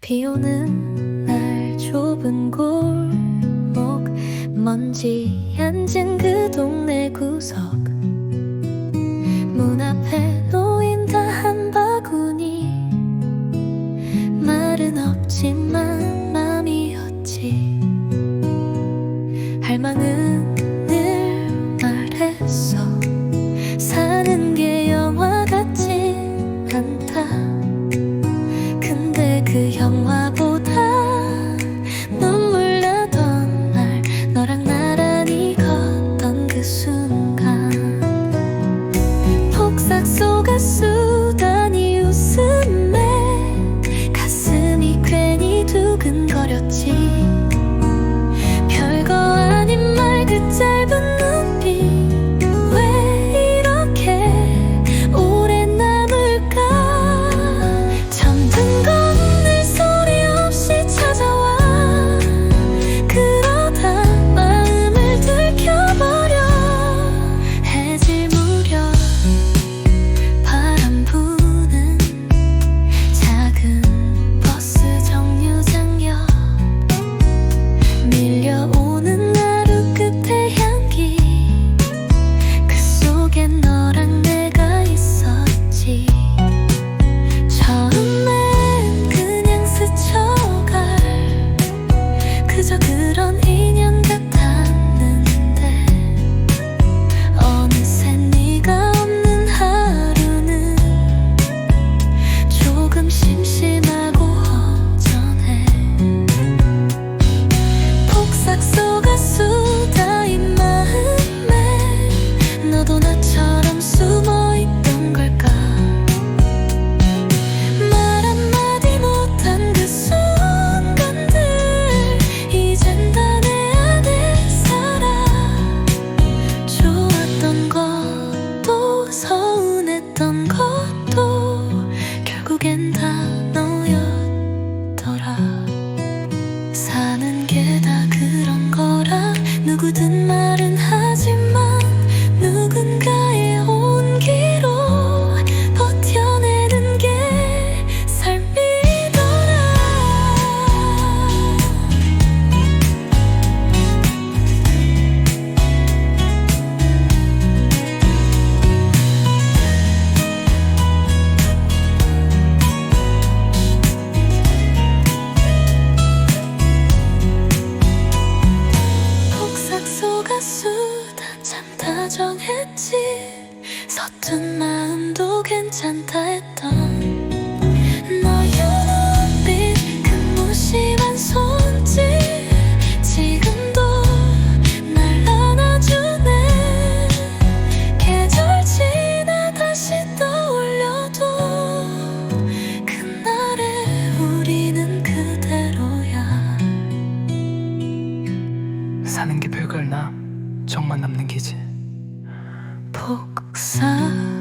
비 오는 날 좁은 골목 먼지 앉은 그 동네 구석. 문 앞에 놓인다 한 바구니. 말은 없지만 마음이었지. 할망은 늘 말했어. 사는 게 영화 같지 않다 수다니 웃음에 가슴이 괜히 두근거렸지 서툰 마음도 괜찮다 했던 너의 눈빛 그 무심한 손짓. 지금도 날 안아주네. 계절 지나 다시 떠올려도 그날의 우리는 그대로야. 사는 게 별걸 나? 정만 남는 기지 ปกษา